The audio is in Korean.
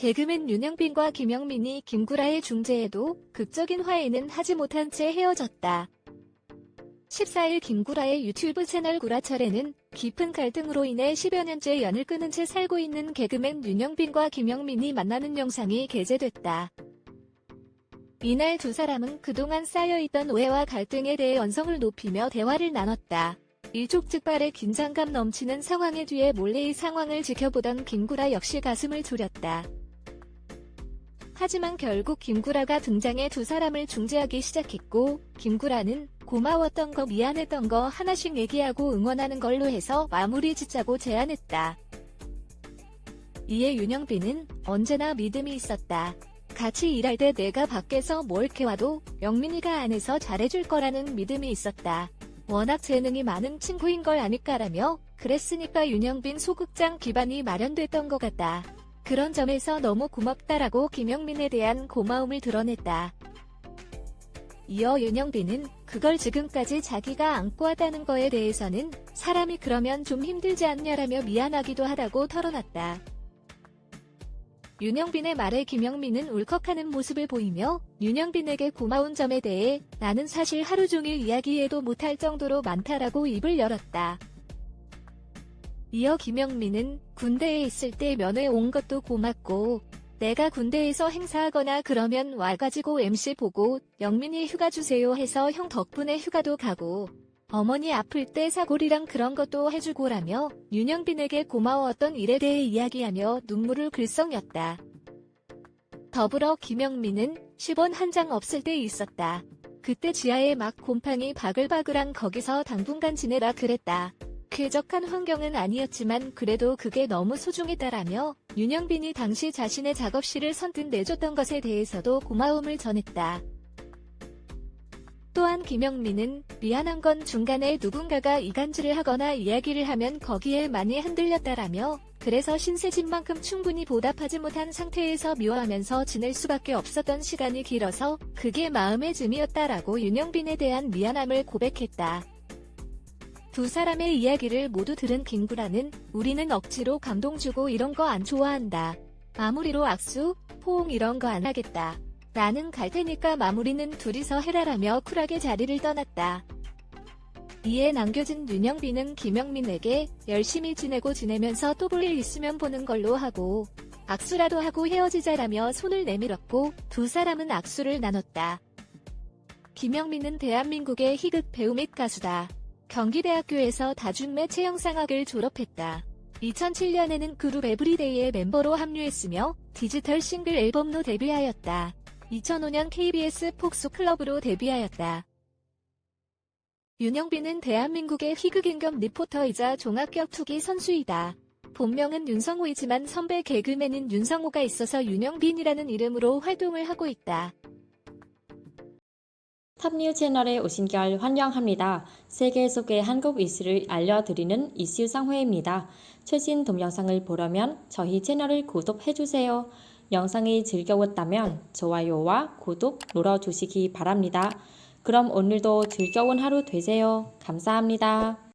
개그맨 윤영빈과 김영민이 김구라의 중재에도 극적인 화해는 하지 못한 채 헤어졌다. 14일 김구라의 유튜브 채널 구라철에는 깊은 갈등으로 인해 10여 년째 연을 끊은 채 살고 있는 개그맨 윤영빈과 김영민이 만나는 영상이 게재됐다. 이날 두 사람은 그동안 쌓여있던 오해와 갈등에 대해 언성을 높이며 대화를 나눴다. 일촉즉발의 긴장감 넘치는 상황의 뒤에 몰래 이 상황을 지켜보던 김구라 역시 가슴을 졸였다. 하지만 결국 김구라가 등장해 두 사람을 중재하기 시작했고, 김구라는 고마웠던 거 미안했던 거 하나씩 얘기하고 응원하는 걸로 해서 마무리 짓자고 제안했다. 이에 윤영빈은 언제나 믿음이 있었다. 같이 일할 때 내가 밖에서 뭘 캐와도 영민이가 안에서 잘해줄 거라는 믿음이 있었다. 워낙 재능이 많은 친구인 걸 아니까라며 그랬으니까 윤영빈 소극장 기반이 마련됐던 것 같다. 그런 점에서 너무 고맙다라고 김영민에 대한 고마움을 드러냈다. 이어 윤영빈은 그걸 지금까지 자기가 안고 왔다는 거에 대해서는 사람이 그러면 좀 힘들지 않냐라며 미안하기도 하다고 털어놨다. 윤영빈의 말에 김영민은 울컥하는 모습을 보이며 윤영빈에게 고마운 점에 대해 나는 사실 하루 종일 이야기해도 못할 정도로 많다라고 입을 열었다. 이어 김영민은 군대에 있을 때 면회 온 것도 고맙고 내가 군대에서 행사하거나 그러면 와가지고 MC 보고 영민이 휴가 주세요 해서 형 덕분에 휴가도 가고 어머니 아플 때 사골이랑 그런 것도 해주고라며 윤영빈에게 고마웠던 일에 대해 이야기하며 눈물을 글썽였다. 더불어 김영민은 10원 한 장 없을 때 있었다. 그때 지하에 막 곰팡이 바글바글한 거기서 당분간 지내라 그랬다. 쾌적한 환경은 아니었지만 그래도 그게 너무 소중했다라며 윤영빈이 당시 자신의 작업실을 선뜻 내줬던 것에 대해서도 고마움을 전했다. 또한 김영민은 미안한 건 중간에 누군가가 이간질을 하거나 이야기를 하면 거기에 많이 흔들렸다라며 그래서 신세진 만큼 충분히 보답하지 못한 상태에서 미워하면서 지낼 수밖에 없었던 시간이 길어서 그게 마음의 짐이었다라고 윤영빈에 대한 미안함을 고백했다. 두 사람의 이야기를 모두 들은 김구라는 우리는 억지로 감동 주고 이런 거 안 좋아한다. 마무리로 악수, 포옹 이런 거 안 하겠다. 나는 갈 테니까 마무리는 둘이서 해라라며 쿨하게 자리를 떠났다. 이에 남겨진 윤영빈은 김영민에게 열심히 지내고 지내면서 또 볼 일 있으면 보는 걸로 하고 악수라도 하고 헤어지자라며 손을 내밀었고 두 사람은 악수를 나눴다. 김영민은 대한민국의 희극 배우 및 가수다. 경기대학교에서 다중매 채영상학을 졸업했다. 2007년에는 그룹 에브리데이의 멤버로 합류했으며 디지털 싱글 앨범로 데뷔하였다. 2005년 KBS 폭소 클럽으로 데뷔하였다. 윤영빈은 대한민국의 희극인 겸 리포터이자 종합격 투기 선수이다. 본명은 윤성호이지만 선배 개그맨인 윤성호가 있어서 윤영빈이라는 이름으로 활동을 하고 있다. 탑뉴 채널에 오신 걸 환영합니다. 세계 속의 한국 이슈를 알려드리는 이슈 상회입니다. 최신 동영상을 보려면 저희 채널을 구독해주세요. 영상이 즐거웠다면 좋아요와 구독 눌러주시기 바랍니다. 그럼 오늘도 즐거운 하루 되세요. 감사합니다.